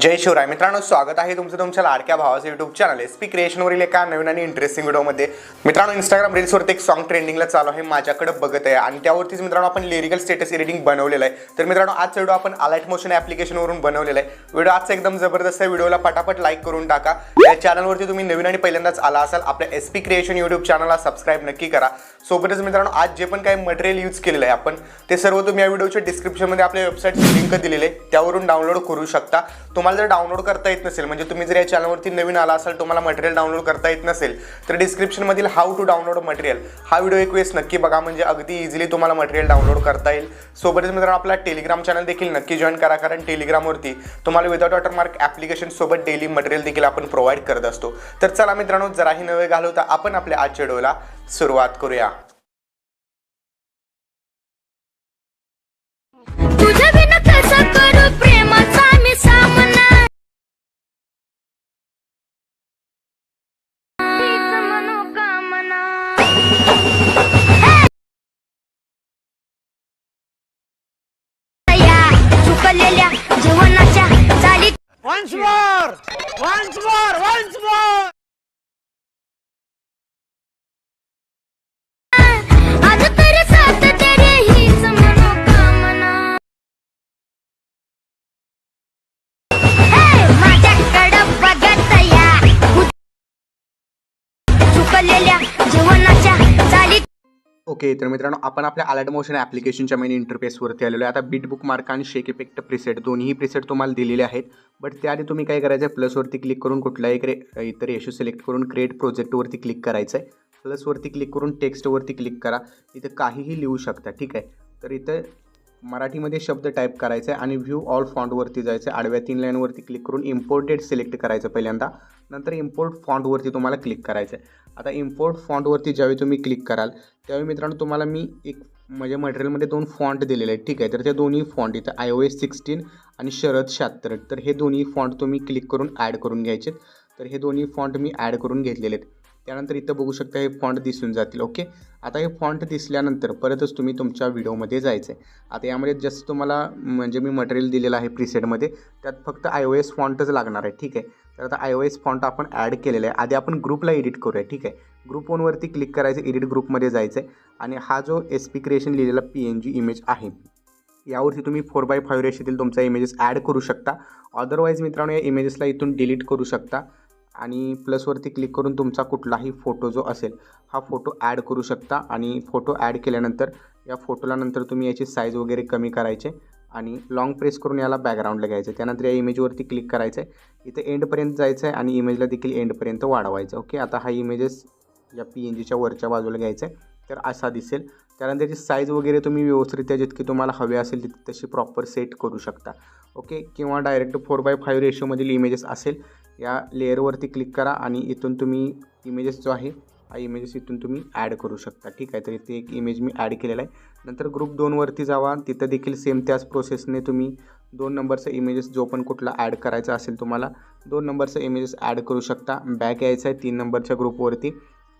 जय शिवराय. मित्रांनो स्वागत आहे तुमचं तुमच्या लाडक्या भावाचं युट्यूब चॅनल एस पी क्रिएशनवरील एका नवीन आणि इंटरेस्टिंग व्हिडिओमध्ये मित्रांनो इंस्टाग्राम रील्सवरती एक सॉन्ग ट्रेंडिंगला चालू आहे माझ्याकडे बघत आहे. आणि त्यावरतीच मित्रांनो आपण लिरिकल स्टेटस एडिटिंग बनवलेलं आहे. तर मित्रांनो आजचा व्हिडिओ आपण अलाइट मोशन ॲप्लिकेशनवरून बनवलेला आहे. व्हिडिओ आजचा एकदम जबरदस्त आहे. व्हिडिओला पटापट लाईक करून टाका. या चॅनलवरती तुम्ही नवीन आणि पहिल्यांदाच आला असाल आपल्या एस पी क्रिएशन युट्यूब चॅनलला सबस्क्राईब नक्की करा. सोबतच मित्रांनो आज जे पण काही मटेरियल यूज केलेलं आहे आपण ते सर्व तुम्ही या व्हिडिओच्या डिस्क्रिप्शनमध्ये आपल्या वेबसाईटची लिंक दिलेली आहे. त्यावरून डाउनलोड करू शकता. तुम्हाला जर डाउनलोड करता येत नसेल म्हणजे तुम्ही जर या चॅनलवरती नवीन आला असाल तुम्हाला मटेरियल डाउनलोड करता येत नसेल तर डिस्क्रिप्शनमधील हाऊ टू डाउनलोड मटेरियल हा व्हिडिओ एक वेळेस नक्की बघा. म्हणजे अगदी इझिली तुम्हाला मटेरियल डाउनलोड करता येईल. सोबतच मित्रांनो आपला टेलिग्राम चॅनल देखील नक्की जॉईन करा. कारण टेलिग्रामवरती तुम्हाला विदाउट वॉटरमार्क ॲप्लिकेशन सोबत डेली मटेरियल देखील आपण प्रोव्हाइड करत असतो. तर चला मित्रांनो जराही नवे घालवता आपण आपल्या आजच्या डोला सुरुवात करूया. заболели. ओके तर मित्रांनो आपण आपल्या अलर्ट मोशन ॲप्लिकेशनच्या मेन इंटरफेसवरती आलेलो आहे. आता बीट बुक मार्क आणि शेक इफेक्ट प्रिसेट दोन्ही प्रिसेट तुम्हाला दिलेले आहेत. बट त्याआधी तुम्ही काय करायचं आहे प्लसवरती क्लिक करून कुठलाही क्रे इतर येशू सिलेक्ट करून क्रिएट प्रोजेक्टवरती क्लिक करायचं आहे प्लसवरती क्लिक करून टेक्स्टवरती क्लिक करा. इथं काहीही लिहू शकता ठीक आहे? तर इथं मराठीमध्ये शब्द टाईप करायचा आहे आणि व्ह्यू ऑल फॉन्टवरती जायचं आहे आडव्या तीन लाईनवरती क्लिक करून इम्पोर्टेड सिलेक्ट करायचं पहिल्यांदा. नंतर इम्पोर्ट फॉन्टवरती तुम्हाला क्लिक करायचं आहे आता इम्पोर्ट फॉन्टवरती ज्यावेळी तुम्ही क्लिक कराल त्यावेळी मित्रांनो तुम्हाला मी एक म्हणजे मटेरियलमध्ये दोन फॉन्ट दिलेले आहेत. ठीक आहे? तर त्या दोन्ही फॉन्ट इथं आय ओ एस सिक्स्टीन आणि शरद शहात्तर तर हे दोन्ही फॉन्ट तुम्ही क्लिक करून ॲड करून घ्यायचे तर हे दोन्ही फॉन्ट मी ॲड करून घेतलेले आहेत. त्यानंतर इथं बघू शकता हे फॉन्ट दिसून जातील ओके आता हे फॉन्ट दिसल्यानंतर परतच तुम्ही तुमच्या व्हिडिओमध्ये जायचं आहे आता यामध्ये जस्ट तुम्हाला म्हणजे मी मटेरियल दिलेलं आहे प्रिसेटमध्ये त्यात फक्त आय ओ एस फॉन्टच लागणार आहे ठीक आहे? तर आता आय ओ एस फॉन्ट आपण ॲड केलेला आहे. आधी आपण ग्रुपला एडिट करूया ठीक आहे? ग्रुप वनवरती क्लिक करायचं एडिट ग्रुपमध्ये जायचं आहे आणि हा जो एस पी क्रिएशन लिहिलेला पी एन जी इमेज आहे यावरती तुम्ही फोर बाय फाईव्ह रेशीतील तुमचा इमेजेस ॲड करू शकता. अदरवाईज मित्रांनो या इमेजेसला इथून डिलीट करू शकता. आणि प्लसवरती क्लिक करून तुमचा कुठलाही फोटो जो असेल हा फोटो ॲड करू शकता. आणि फोटो ॲड केल्यानंतर या फोटोला नंतर तुम्ही याची साईज वगैरे कमी करायचे आणि लॉंग प्रेस करून याला बॅकग्राऊंडला घ्यायचं. त्यानंतर या इमेजवरती क्लिक करायचं. आहे इथे एंडपर्यंत जायचं आहे आणि इमेजला देखील एंडपर्यंत वाढवायचं. ओके आता हा इमेजेस या पी एन जीच्या वरच्या बाजूला घ्यायचा आहे तर असा दिसेल. त्यानंतर त्याची साईज वगैरे तुम्ही व्यवस्थितरित्या जितकी तुम्हाला हवी असेल तिथे तशी प्रॉपर सेट करू शकता. ओके किंवा डायरेक्ट फोर बाय फाईव्ह रेशोमधील इमेजेस असेल या लेअरवरती क्लिक करा आणि इथून तुम्ही इमेजेस जो आहे हा इमेजेस इथून तुम्ही ॲड करू शकता. ठीक आहे? तर इथे एक इमेज मी ॲड केलेला आहे. नंतर ग्रुप दोनवरती जावा. तिथं देखील सेम त्याच प्रोसेसने तुम्ही दोन नंबरचा इमेजेस जो पण कुठला ॲड करायचा असेल तुम्हाला दोन नंबरचा इमेजेस ॲड करू शकता. बॅक यायचं आहे तीन नंबरच्या ग्रुपवरती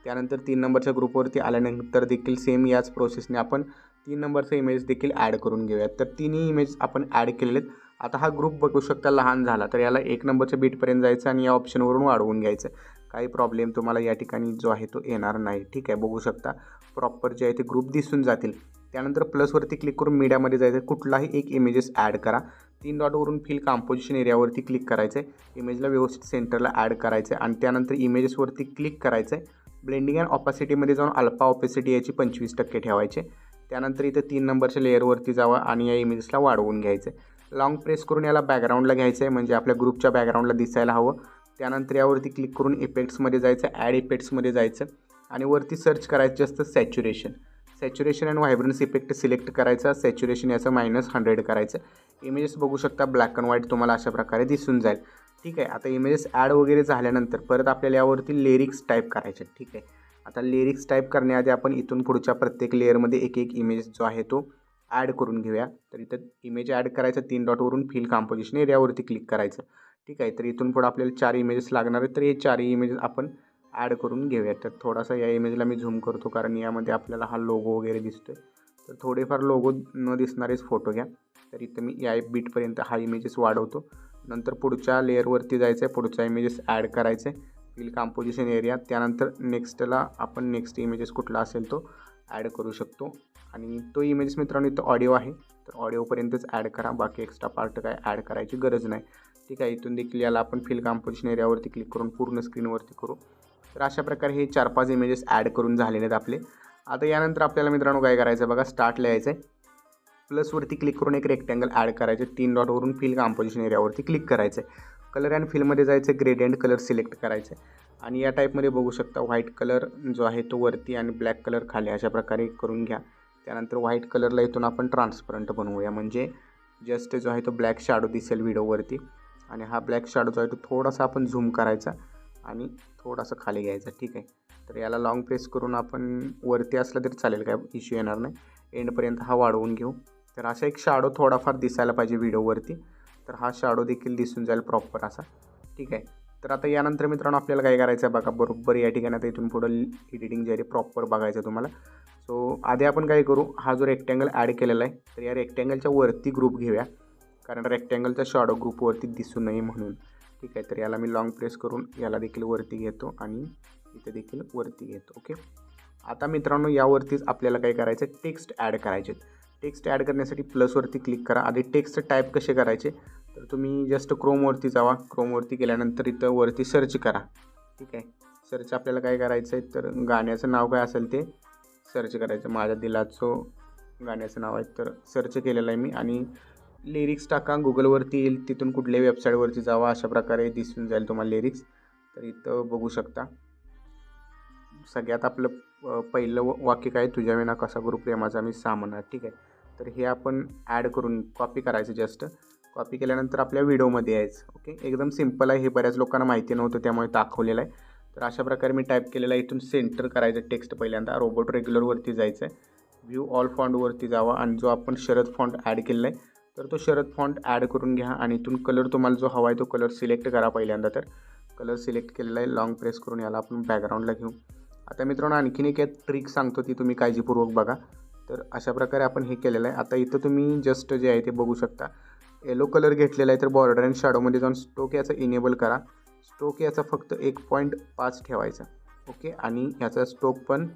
त्यानंतर तीन नंबरच्या ग्रुपवरती आल्यानंतर देखील सेम याच प्रोसेसने आपण तीन नंबरचा इमेज देखील ॲड करून घेऊयात. तर तिन्ही इमेज आपण ॲड केलेले आहेत. आता हा ग्रुप बघू शकता लहान झाला तर याला एक नंबरच्या बीटपर्यंत जायचं आणि या ऑप्शनवरून वाढवून घ्यायचं. काही प्रॉब्लेम तुम्हाला या ठिकाणी जो आहे तो येणार नाही. ठीक आहे बघू शकता. प्रॉपर जे आहे ते ग्रुप दिसून जातील. त्यानंतर प्लसवरती क्लिक करून मीडियामध्ये जायचं. कुठलाही एक इमेजेस ॲड करा. तीन डॉटवरून फिल कॉम्पोजिशन एरियावरती क्लिक करायचं आहे इमेजला व्यवस्थित सेंटरला ॲड करायचं आहे आणि त्यानंतर इमेजेसवरती क्लिक करायचं आहे ब्लेंडिंग अँड ऑपॅसिटीमध्ये जाऊन अल्फा ऑपॅसिटी याची पंचवीस टक्के ठेवायचे. त्यानंतर इथं तीन नंबरच्या लेअरवरती जावा आणि या इमेजेसला वाढवून घ्यायचं आहे लाँग प्रेस करून याला बॅकग्राऊंडला घ्यायचं आहे म्हणजे आपल्या ग्रुपच्या बॅकग्राऊंडला दिसायला हवं. त्यानंतर यावरती क्लिक करून इफेक्ट्समध्ये जायचं ॲड इफेक्ट्समध्ये जायचं. आणि वरती सर्च करायचं असतं saturation saturation and vibrance effect select करायचा सॅच्युरेशन याचं मायनस हंड्रेड करायचं. इमेजेस बघू शकता ब्लॅक अँड व्हाईट तुम्हाला अशा प्रकारे दिसून जाईल. ठीक आहे आता इमेजेस ॲड वगैरे झाल्यानंतर परत आपल्याला यावरती लिरिक्स टाईप करायचे ठीक आहे आता लिरिक्स टाईप करण्याआधी आपण इथून पुढच्या प्रत्येक लेअरमध्ये एक एक इमेज जो आहे तो ॲड करून घेऊया. तर इथं इमेज ॲड करायचं तीन डॉटवरून फिल कॉम्पोजिशन एरियावरती क्लिक करायचं. ठीक आहे? तर इथून पुढं आपल्याला चार इमेजेस लागणार आहेत. तर हे चारही इमेजेस आपण ॲड करून घेऊया. तर थोडासा या इमेजला मी झूम करतो कारण यामध्ये आपल्याला हा लोगो वगैरे दिसतो आहे तर थोडेफार लोगो न दिसणारेच फोटो घ्या. तर इथं मी या बीटपर्यंत हा इमेजेस वाढवतो. नंतर पुढच्या लेअरवरती जायचं आहे पुढच्या इमेजेस ॲड करायचे फिल कॉम्पोजिशन एरिया त्यानंतर नेक्स्टला आपण नेक्स्ट इमेजेस कुठला असेल तो ॲड करू शकतो. आणि तो इमेजेस मित्रांनो इथं ऑडिओ आहे. तर ऑडिओपर्यंतच ॲड करा. बाकी एक्स्ट्रा पार्ट काय ॲड करायची गरज नाही. ठीक आहे इथून देखील याला आपण फिल कॉम्पोजिशन एरियावरती क्लिक करून पूर्ण स्क्रीनवरती करू. तर अशा प्रकारे हे चार पाच इमेजेस ॲड करून झालेले आहेत आपले. आता यानंतर आपल्याला मित्रांनो काय करायचं आहे बघा स्टार्टला यायचं आहे प्लसवरती क्लिक करून एक रेक्टँगल ॲड करायचे तीन डॉटवरून फिल कॉम्पोजिशन एरियावरती क्लिक करायचं आहे कलर अँड फिलमध्ये जायचं ग्रेडियंट कलर सिलेक्ट करायचं आहे आणि या टाईपमध्ये बघू शकता व्हाईट कलर जो आहे तो वरती आणि ब्लॅक कलर खाली. अशा प्रकारे करून घ्या. त्यानंतर व्हाईट कलरला इथून आपण ट्रान्सपरंट बनवूया. म्हणजे जस्ट जो आहे तो ब्लॅक शॅडो दिसेल व्हिडिओवरती आणि हा ब्लॅक शॅडो जो आहे तो थोडासा आपण झूम करायचा आणि थोडासा खाली घ्यायचा. ठीक आहे? तर याला लाँग प्रेस करून आपण वरती असलं तरी चालेल काय इश्यू येणार नाही. एंडपर्यंत हा वाढवून घेऊ. तर असा एक शॅडो थोडाफार दिसायला पाहिजे व्हिडिओवरती तर हा शॅडो देखील दिसून जाईल प्रॉपर असा. ठीक आहे? तर आता यानंतर मित्रांनो आपल्याला काय करायचं आहे बघा? बरोबर या ठिकाणी आता इथून पुढं एडिटिंग जे आहे प्रॉपर बघायचं तुम्हाला. सो आधी आपण काय करू हा जो रेक्टँगल ॲड केलेला आहे तर या रेक्टँगलच्या वरती ग्रुप घेऊया. कारण रेक्टँगलचा शॅडो ग्रुपवरती दिसू नये म्हणून. ठीक आहे तर याला मी लॉंग प्रेस करून याला देखील वरती घेतो आणि इथे देखील वरती घेतो ओके आता मित्रांनो यावरतीच आपल्याला काय करायचं टेक्स्ट ॲड करायचे टेक्स्ट ॲड करण्यासाठी प्लसवरती क्लिक करा. आधी टेक्स्ट टाईप कसे करायचे तर तुम्ही जस्ट क्रोमवरती जावा. क्रोमवरती गेल्यानंतर इथं वरती सर्च करा. ठीक आहे सर्च आपल्याला काय करायचं आहे तर गाण्याचं नाव काय असेल ते सर्च करायचं. माझ्या दिलाचो गाण्याचं नाव आहे तर सर्च केलेलं आहे मी. आणि लिरिक्स टाका. गुगलवरती येईल. तिथून कुठल्याही वेबसाईटवरती जावा. अशा प्रकारे दिसून जाईल तुम्हाला लिरिक्स तर इथं बघू शकता. सगळ्यात आपलं पहिलं वाक्य काय? तुझ्या विना कसा गुरु प्रेमाचा मी सामना. ठीक आहे? तर हे आपण ॲड करून कॉपी करायचं जस्ट कॉपी केल्यानंतर आपल्या व्हिडिओमध्ये यायचं. ओके एकदम सिंपल आहे. हे बऱ्याच लोकांना माहिती नव्हतं त्यामुळे दाखवलेलं आहे. तर अशा प्रकारे मी टाईप केलेला आहे. इथून सेंटर करायचं टेक्स्ट पहिल्यांदा. रोबोट रेग्युलरवरती जायचं आहे व्ह्यू ऑल फॉन्टवरती जावा आणि जो आपण शरद फॉन्ट ॲड केलेला आहे तर तो शरद फॉन्ट ॲड करून घ्या आणि इथून कलर तुम्हाला जो हवा आहे तो कलर सिलेक्ट करा पहिल्यांदा तर. कलर सिलेक्ट केलेला आहे. लॉंग प्रेस करून याला आपण बॅकग्राऊंडला घेऊ. आता मित्रांनो आणखीन एक ट्रिक सांगतो ती तुम्ही काळजीपूर्वक बघा. तर अशा प्रकारे आपण हे केलेलं आहे. आता इथं तुम्ही जस्ट जे आहे ते बघू शकता. येलो कलर घेतलेला आहे तर बॉर्डर अँड शॅडोमध्ये जाऊन स्टोक याचं इनेबल करा. स्टोक याचा फक्त एक पॉईंट पाच ठेवायचा ओके आणि ह्याचा स्टोक पण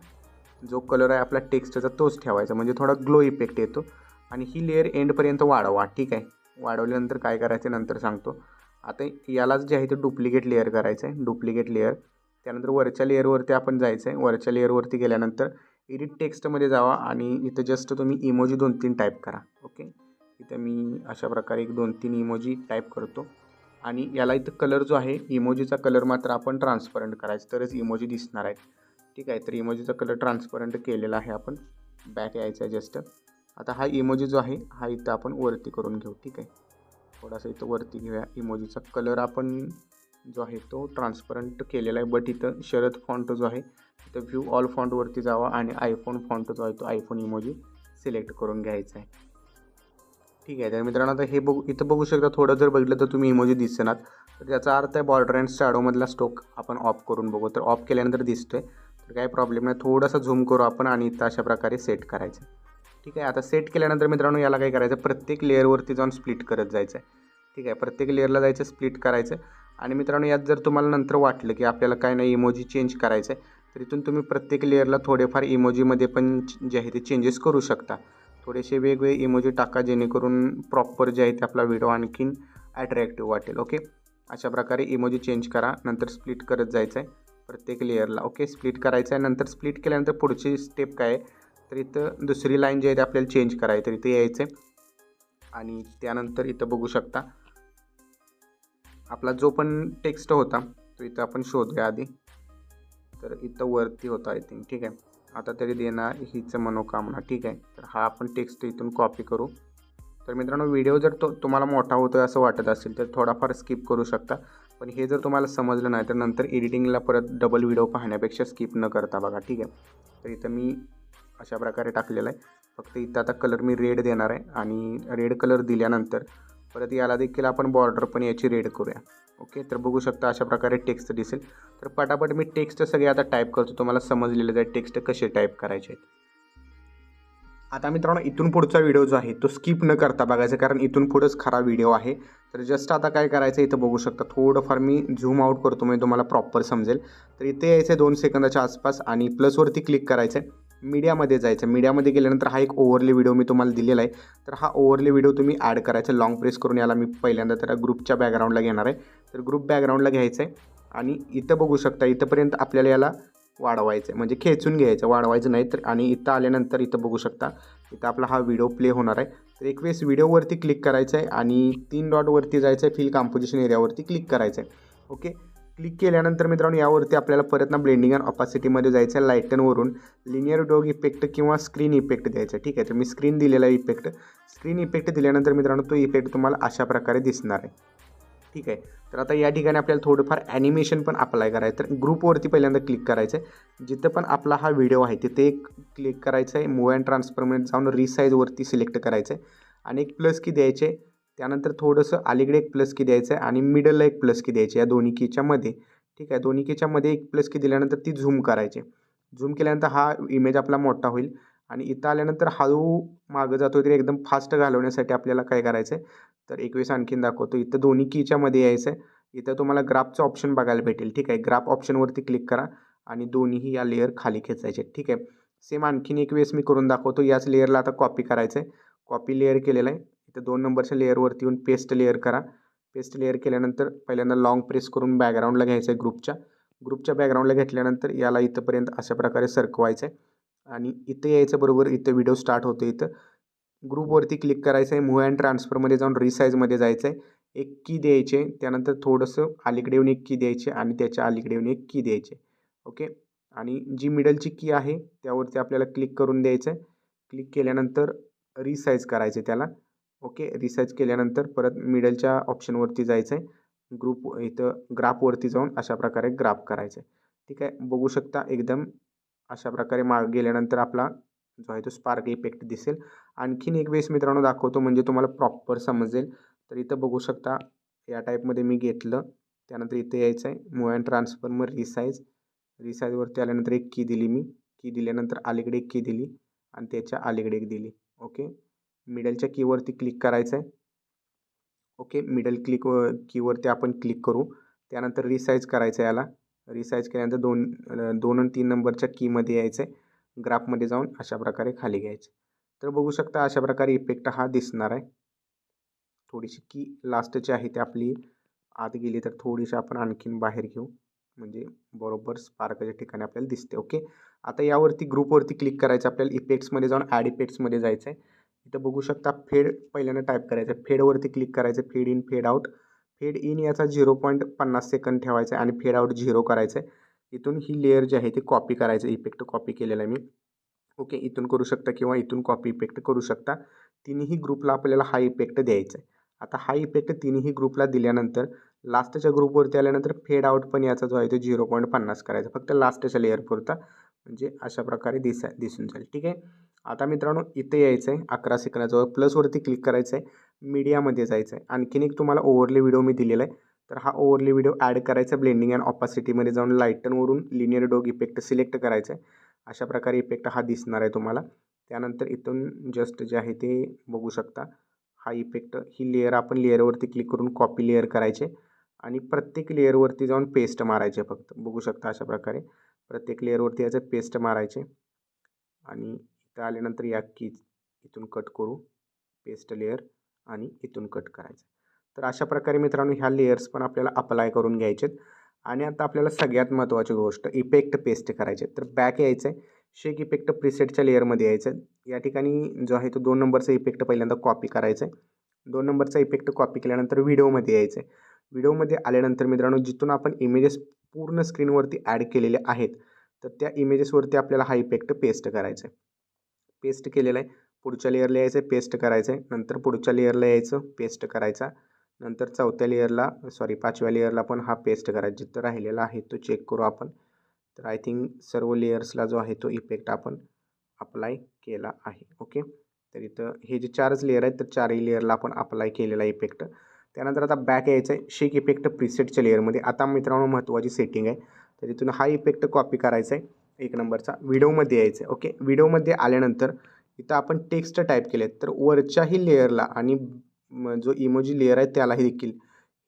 जो कलर आहे आपला टेक्स्टचा तोच ठेवायचा म्हणजे थोडा ग्लो इफेक्ट येतो. आणि ही लेअर एंडपर्यंत वाढवा ठीक आहे? वाढवल्यानंतर काय करायचं नंतर सांगतो. आता यालाच जे आहे ते डुप्लिकेट लेअर करायचं आहे. डुप्लिकेट लेअर त्यानंतर वरच्या लेअरवरती आपण जायचं आहे वरच्या लेअरवरती गेल्यानंतर एडिट टेक्स्टमध्ये जावा आणि इथं जस्ट तुम्ही इमोजी दोन तीन टाईप करा ओके इथं मी अशा प्रकारे एक दोन तीन इमोजी टाईप करतो. आणि याला इथं कलर जो आहे इमोजीचा कलर मात्र आपण ट्रान्सपरंट करायचं तरच इमोजी दिसणार आहे. ठीक आहे तर इमोजीचा कलर ट्रान्सपरंट केलेला आहे आपण. बॅक यायचा आहे जस्ट आता हा इमोजी जो आहे हा इथं आपण वरती करून घेऊ ठीक आहे. थोडासा इथं वरती घेऊया. इमोजीचा कलर आपण जो आहे तो ट्रान्सपरंट केलेला आहे बट इथं शरद फॉन्ट जो आहे इथं व्ह्यू ऑल फॉन्टवरती जावा आणि आयफोन फॉन्ट जो आहे तो आयफोन इमोजी सिलेक्ट करून घ्यायचा आहे. ठीक आहे. तर मित्रांनो आता हे बघू इथं बघू शकता थोडं जर बघितलं तर तुम्ही इमोजी दिसणार तर त्याचा अर्थ आहे बॉर्डर अँड शॅडोमधला स्टोक आपण ऑफ करून बघू. तर ऑफ केल्यानंतर दिसतोय. तर काही प्रॉब्लेम नाही. थोडासा झूम करू आपण आणि इथं अशा प्रकारे सेट करायचं. ठीक आहे. आता सेट केल्यानंतर मित्रांनो याला काय करायचं? प्रत्येक लेअरवरती जाऊन स्प्लिट करत जायचं आहे ठीक आहे. प्रत्येक लेअरला जायचं स्प्लिट करायचं. आणि मित्रांनो यात जर तुम्हाला नंतर वाटलं की आपल्याला काय नाही इमोजी चेंज करायचं आहे तर इथून तुम्ही प्रत्येक लेअरला थोडेफार इमोजीमध्ये पण जे आहे ते चेंजेस करू शकता. थोडेसे वेगवेगळे इमोजी टाका जेणेकरून प्रॉपर जे आहे ते आपला व्हिडिओ आणखीन ॲट्रॅक्टिव्ह वाटेल ओके अशा प्रकारे इमोजी चेंज करा नंतर स्प्लिट करत जायचं आहे प्रत्येक लेअरला ओके स्प्लिट करायचं आहे नंतर स्प्लिट केल्यानंतर पुढची स्टेप काय आहे? तर इथं दुसरी लाईन जी आहे ती आपल्याला चेंज करायची तर इथे यायचं आहे आणि त्यानंतर इथं बघू शकता आपला जो पण टेक्स्ट होता तो इथं आपण शोधूया आधी. तर इथं वरती होता आय थिंक ठीक आहे. आता तरी देणार हीच मनोकामना. ठीक आहे? तर हा आपण टेक्स्ट इथून कॉपी करू. तर मित्रांनो व्हिडिओ जर तो तुम्हाला मोठा होतो असं वाटत असेल तर थोडाफार स्किप करू शकता. पण हे जर तुम्हाला समजलं नाही तर नंतर एडिटिंगला परत डबल व्हिडिओ पाहण्यापेक्षा स्किप न करता बघा. ठीक आहे? तर इथं मी अशा प्रकारे टाकलेलं आहे. फक्त इथं आता कलर मी रेड देणार आहे आणि रेड कलर दिल्यानंतर परत याला देखील आपण बॉर्डर पण याची रेड करूया. ओके तर बघू शकता अशा प्रकारे टेक्स्ट दिसेल. तर पटापट मी टेक्स्ट सगळे आता टाईप करतो. तुम्हाला समजलेलं आहे टेक्स्ट कसे टाईप करायचे आहेत. आता मित्रांनो इथून पुढचा व्हिडिओ जो आहे तो स्किप न करता बघायचा कारण इथून पुढंच खरा व्हिडिओ आहे. तर जस्ट आता काय करायचं इथं बघू शकता. थोडंफार मी झूम आउट करतो म्हणजे तुम्हाला प्रॉपर समजेल. तर इथे यायचं आहे दोन सेकंदाच्या आसपास आणि प्लसवरती क्लिक करायचं आहे मीडियामध्ये जायचं. मीडियामध्ये गेल्यानंतर हा एक ओव्हरले व्हिडिओ मी तुम्हाला दिलेला आहे. तर हा ओव्हरले व्हिडिओ तुम्ही ॲड करायचा. लॉंग प्रेस करून याला मी पहिल्यांदा तर ग्रुपच्या बॅकग्राऊंडला घेणार आहे. तर ग्रुप बॅकग्राऊंडला घ्यायचं आहे आणि इथं बघू शकता इथंपर्यंत आपल्याला याला वाढवायचं आहे म्हणजे खेचून घ्यायचं. वाढवायचं नाही तर आणि इथं आल्यानंतर इथं बघू शकता इथं आपला हा व्हिडिओ प्ले होणार आहे. तर एक वेळेस व्हिडिओवरती क्लिक करायचं आहे आणि तीन डॉटवरती जायचं आहे फिल कॉम्पोजिशन एरियावरती क्लिक करायचं आहे ओके क्लिक केल्यानंतर मित्रांनो यावरती आपल्याला परत ना ब्लेंडिंग अँड ऑपासिटीमध्ये जायचं आहे लायटनवरून लिनियर डोग इफेक्ट किंवा स्क्रीन इफेक्ट द्यायचा आहे ठीक आहे? तर मी स्क्रीन दिलेला इफेक्ट स्क्रीन इफेक्ट दिल्यानंतर मित्रांनो तो इफेक्ट तुम्हाला अशा प्रकारे दिसणार आहे. ठीक आहे? तर आता या ठिकाणी आपल्याला थोडंफार ॲनिमेशन पण अप्लाय करायचं तर ग्रुपवरती पहिल्यांदा क्लिक करायचं आहे. जिथं पण आपला हा व्हिडिओ आहे तिथे एक क्लिक करायचं आहे. मूव अँड ट्रान्सफरमध्ये जाऊन रिसाईजवरती सिलेक्ट करायचं आहे. आणि एक प्लस की द्यायचे त्यानंतर थोडंसं अलीकडे एक प्लस की द्यायचं आहे आणि मिडलला एक प्लस की द्यायची या दोन्ही कीच्यामध्ये ठीक आहे दोन्ही कीच्यामध्ये एक प्लस की दिल्यानंतर ती झूम करायची. झूम केल्यानंतर हा इमेज आपला मोठा होईल आणि इथं आल्यानंतर हळू मागं जातो तरी एकदम फास्ट घालवण्यासाठी आपल्याला काय करायचं आहे तर एक वेळेस आणखीन दाखवतो. इथं दोन्ही कीच्यामध्ये यायचं आहे इथं तुम्हाला ग्राफचं ऑप्शन बघायला भेटेल. ठीक आहे ग्राफ ऑप्शनवरती क्लिक करा आणि दोन्हीही या लेअर खाली खेचायचे. ठीक आहे सेम आणखीन एक वेळेस मी करून दाखवतो. याच लेअरला आता कॉपी करायचं आहे कॉपी लेअर केलेलं आहे. इथं दोन नंबरच्या लेअरवरती येऊन पेस्ट लेअर करा. पेस्ट लेअर केल्यानंतर पहिल्यांदा लाँग प्रेस करून बॅकग्राऊंडला घ्यायचं आहे ग्रुपच्या. ग्रुपच्या बॅकग्राऊंडला घेतल्यानंतर याला इथंपर्यंत अशा प्रकारे सरकवायचं आहे आणि इथं यायचं बरोबर इथं व्हिडिओ स्टार्ट होतो इथं. ग्रुपवरती क्लिक करायचं आहे मूव अँड ट्रान्सफरमध्ये जाऊन रिसाईजमध्ये जायचं आहे एक की द्यायचे त्यानंतर थोडंसं अलीकडे येऊन एक की द्यायचे आणि त्याच्या अलीकडे येऊन एक की द्यायचे. ओके आणि जी मिडलची की आहे त्यावरती आपल्याला क्लिक करून द्यायचं आहे क्लिक केल्यानंतर रिसाईज करायचे त्याला. ओके रिसर्च केल्यानंतर परत मिडलच्या ऑप्शनवरती जायचं आहे ग्रुप इथं ग्राफवरती जाऊन अशा प्रकारे ग्राफ करायचं आहे ठीक आहे? बघू शकता एकदम अशा प्रकारे माग गेल्यानंतर आपला जो आहे तो स्पार्क इफेक्ट दिसेल. आणखीन एक वेळेस मित्रांनो दाखवतो म्हणजे तुम्हाला प्रॉपर समजेल. तर इथं बघू शकता या टाईपमध्ये मी घेतलं. त्यानंतर इथे यायचं आहे मूव अँड ट्रान्सफर मग रिसाईज रिसाईजवरती आल्यानंतर एक की दिली मी. की दिल्यानंतर अलीकडे एक की दिली आणि त्याच्या अलीकडे एक दिली. ओके? मिडलच्या कीवरती क्लिक करायचं आहे ओके मिडल क्लिक कीवरती आपण क्लिक करू. त्यानंतर रिसाईज करायचं आहे याला. रिसाईज केल्यानंतर दोन दोन आणि तीन नंबरच्या कीमध्ये यायचं आहे ग्राफमध्ये जाऊन अशा प्रकारे खाली घ्यायचं. तर बघू शकता अशा प्रकारे इफेक्ट हा दिसणार आहे. थोडीशी की लास्टची आहे ती आपली आत गेली तर थोडीशी आपण आणखीन बाहेर घेऊ. म्हणजे बरोबर स्पार्कच्या ठिकाणी आपल्याला दिसते. ओके आता यावरती ग्रुपवरती क्लिक करायचं. आपल्याला इफेक्ट्समध्ये जाऊन ॲड इफेक्ट्समध्ये जायचं आहे इथं बघू शकता फेड पहिल्यांदा टाईप करायचं. आहे फेडवरती क्लिक करायचं. Fade in fade out fade in याचा झिरो पॉईंट पन्नास सेकंद ठेवायचा आहे आणि फेड आउट झिरो करायचं. आहे इथून ही लेअर जी आहे ती कॉपी करायचं. इफेक्ट कॉपी केलेला आहे मी. ओके इथून करू शकता किंवा इथून कॉपी इफेक्ट करू शकता. तिन्ही ग्रुपला आपल्याला हा इफेक्ट द्यायचा आहे. आता हा इफेक्ट तिन्ही ग्रुपला दिल्यानंतर लास्टच्या ग्रुपवरती आल्यानंतर फेड आउट पण याचा जो आहे तो झिरो पॉईंट पन्नास करायचा. फक्त लास्टच्या लेअरपुरता म्हणजे अशा प्रकारे दिसा दिसून जाईल. ठीक आहे? आता मित्रांनो इथे यायचं आहे अकरा सेकंदाजवळ प्लसवरती क्लिक करायचं आहे मीडियामध्ये जायचं आहे आणखीन एक तुम्हाला ओव्हरली व्हिडिओ मी दिलेला आहे. तर हा ओव्हरली व्हिडिओ ॲड करायचा ब्लेंडिंग अँड ऑपासिटीमध्ये जाऊन लाईटनवरून लिनियर डोग इफेक्ट सिलेक्ट करायचं आहे अशा प्रकारे इफेक्ट हा दिसणार आहे तुम्हाला. त्यानंतर इथून जस्ट जे आहे ते बघू शकता. हा इफेक्ट ही लेअर आपण लेअरवरती क्लिक करून कॉपी लेअर करायचे. आणि प्रत्येक लेअरवरती जाऊन पेस्ट मारायचे फक्त. बघू शकता अशा प्रकारे. प्रत्येक लेअरवरती याचं पेस्ट मारायचे. आणि इथं आल्यानंतर या की इथून कट करू पेस्ट लेअर आणि इथून कट करायचं. तर अशा प्रकारे मित्रांनो ह्या लेअर्स पण आपल्याला अप्लाय करून घ्यायचेत. आणि आता आपल्याला सगळ्यात महत्त्वाची गोष्ट इफेक्ट पेस्ट करायचे. तर बॅक यायचं आहे शेक इफेक्ट प्रिसेटच्या लेअरमध्ये यायचं आहे या ठिकाणी जो आहे तो दोन नंबरचा इफेक्ट पहिल्यांदा कॉपी करायचा आहे दोन नंबरचा इफेक्ट कॉपी केल्यानंतर व्हिडिओमध्ये यायचं आहे व्हिडिओमध्ये आल्यानंतर मित्रांनो जिथून आपण इमेजेस पूर्ण स्क्रीनवरती ॲड केलेले आहेत तर त्या इमेजेसवरती आपल्याला हा इफेक्ट पेस्ट करायचा आहे पेस्ट केलेला आहे. पुढच्या लेअरला यायचं आहे पेस्ट करायचं आहे नंतर पुढच्या लेअरला यायचं पेस्ट करायचा. नंतर चौथ्या लेअरला सॉरी पाचव्या लेअरला पण हा पेस्ट करायचा. जिथं राहिलेला आहे तो चेक करू आपण. तर आय थिंक सर्व लेअर्सला जो आहे तो इफेक्ट आपण अप्लाय केला आहे. ओके तर इथं हे जे चारच लेअर आहेत तर चारही लेअरला आपण अप्लाय केलेला इफेक्ट त्यानंतर आता बॅक यायचं आहे शेक इफेक्ट प्रिसेटच्या लेअरमध्ये आता मित्रांनो महत्त्वाची सेटिंग आहे. तर इथून हा इफेक्ट कॉपी करायचा आहे एक नंबरचा व्हिडिओमध्ये यायचं आहे ओके? व्हिडिओमध्ये आल्यानंतर इथं आपण टेक्स्ट टाईप केले तर वरच्याही लेअरला आणि म- जो इमोजी लेअर आहे त्यालाही देखील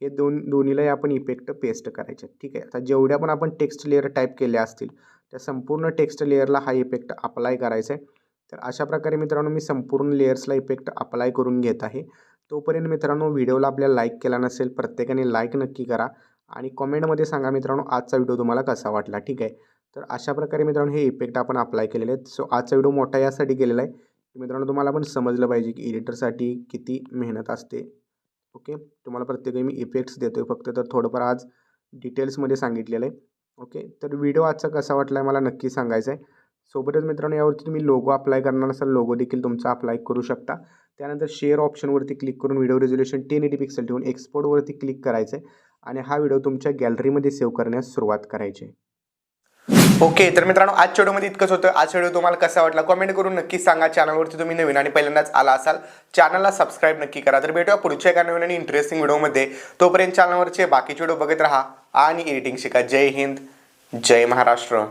हे दोन दोन्हीलाही आपण इफेक्ट पेस्ट करायचे. ठीक आहे? आता जेवढ्या पण आपण टेक्स्ट लेअर टाईप केले असतील त्या संपूर्ण टेक्स्ट लेअरला हा इफेक्ट अप्लाय करायचा आहे तर अशा प्रकारे मित्रांनो मी संपूर्ण लेअर्सला इफेक्ट अप्लाय करून घेत आहे. तोपर्यंत मित्रांनो व्हिडिओला आपल्या लाईक केला नसेल प्रत्येकाने लाईक नक्की करा. आणि कॉमेंटमध्ये सांगा मित्रांनो आजचा व्हिडिओ तुम्हाला कसा वाटला? ठीक आहे? तर अशा प्रकारे मित्रांनो हे इफेक्ट आपण अप्लाय केलेले आहेत. सो आजचा व्हिडिओ मोठा यासाठी केलेला आहे. की मित्रांनो तुम्हाला पण समजलं पाहिजे की एडिटरसाठी किती मेहनत असते. ओके तुम्हाला प्रत्येक मी इफेक्ट्स देतो आहे फक्त तर थोडंफार आज डिटेल्समध्ये सांगितलेलं आहे. ओके तर व्हिडिओ आजचा कसा वाटला आहे मला नक्की सांगायचं आहे. सोबतच मित्रांनो यावरती तुम्ही लोगो अप्लाय करणार असाल लोगो देखील तुमचा अप्लाय करू शकता. त्यानंतर शेअर ऑप्शनवरती क्लिक करून video resolution ten eighty pixel ठेवून एक्सपोर्टवरती क्लिक करायचं आहे आणि हा व्हिडिओ तुमच्या गॅलरीमध्ये सेव्ह करण्यास सुरुवात करायची आहे. ओके तर मित्रांनो आजच्या व्हिडिओमध्ये इतकंच होतं. आजचा व्हिडिओ तुम्हाला कसा वाटला कमेंट करून नक्की सांगा. चॅनलवरती तुम्ही नवीन आणि पहिल्यांदाच आला असाल चॅनलला सबस्क्राईब नक्की करा. तर भेटूया पुढच्या एका नवीन आणि इंटरेस्टिंग व्हिडिओमध्ये. तोपर्यंत चॅनलवरचे बाकीचे व्हिडिओ बघत राहा आणि एडिटिंग शिका. जय हिंद जय महाराष्ट्र.